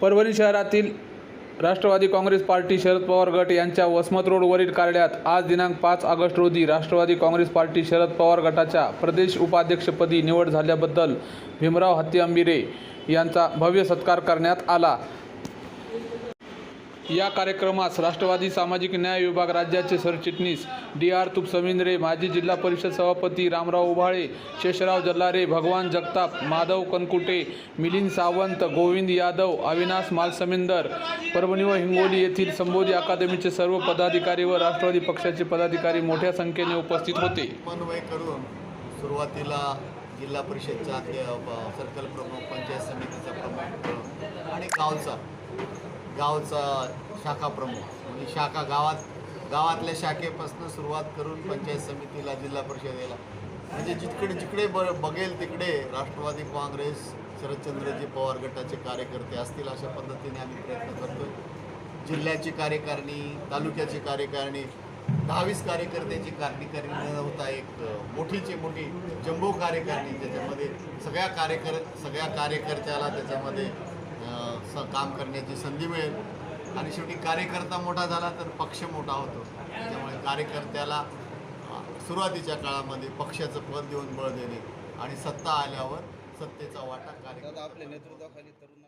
परभणी शहरातील राष्ट्रवादी काँग्रेस पार्टी शरद पवार गट यांच्या वसमत रोडवरील कार्यालयात आज दिनांक पाच ऑगस्ट रोजी राष्ट्रवादी काँग्रेस पार्टी शरद पवार गटाच्या प्रदेश उपाध्यक्षपदी निवड झाल्याबद्दल भीमराव हत्ती अंबिरे यांचा भव्य सत्कार करण्यात आला. या कार्यक्रमास राष्ट्रवादी सामाजिक न्याय विभाग राज्याचे सरचिटणीस डी आर तुपसमिंद्रे माजी जिल्हा परिषद सभापती रामराव उभाळे शेषराव जल्लारे भगवान जगताप माधव कनकुटे मिलिंद सावंत गोविंद यादव अविनाश मालसमिंदर परभणी व हिंगोली येथील संबोधी अकादमीचे सर्व पदाधिकारी व राष्ट्रवादी पक्षाचे पदाधिकारी मोठ्या संख्येने उपस्थित होते. करून सुरुवातीला जिल्हा परिषदचा सर्कल प्रमुख पंचायत समितीचा प्रमुख आणि गावचा गावचा शाखा प्रमुख. म्हणजे शाखा गावात गावातल्या शाखेपासून सुरुवात करून पंचायत समितीला जिल्हा परिषदेला. म्हणजे जिकडे जिकडे ब बघेल तिकडे राष्ट्रवादी काँग्रेस शरदचंद्रजी पवार गटाचे कार्यकर्ते असतील अशा पद्धतीने आम्ही प्रयत्न करतो जिल्ह्याची कार्यकारिणी तालुक्याची कार्यकारिणी दहावीस कार्यकर्त्याची कार्यकारिणी न होता एक मोठीची मोठी जम्बो कार्यकारिणी ज्याच्यामध्ये सगळ्या कार्यकर सगळ्या कार्यकर्त्याला त्याच्यामध्ये स काम करण्याची संधी मिळेल. आणि शेवटी कार्यकर्ता मोठा झाला तर पक्ष मोठा होतो. त्यामुळे कार्यकर्त्याला सुरुवातीच्या काळामध्ये पक्षाचं पद देऊन बळ देणे आणि सत्ता आल्यावर सत्तेचा वाटा कार्यकर्ता आपल्या नेतृत्वाखाली तरुण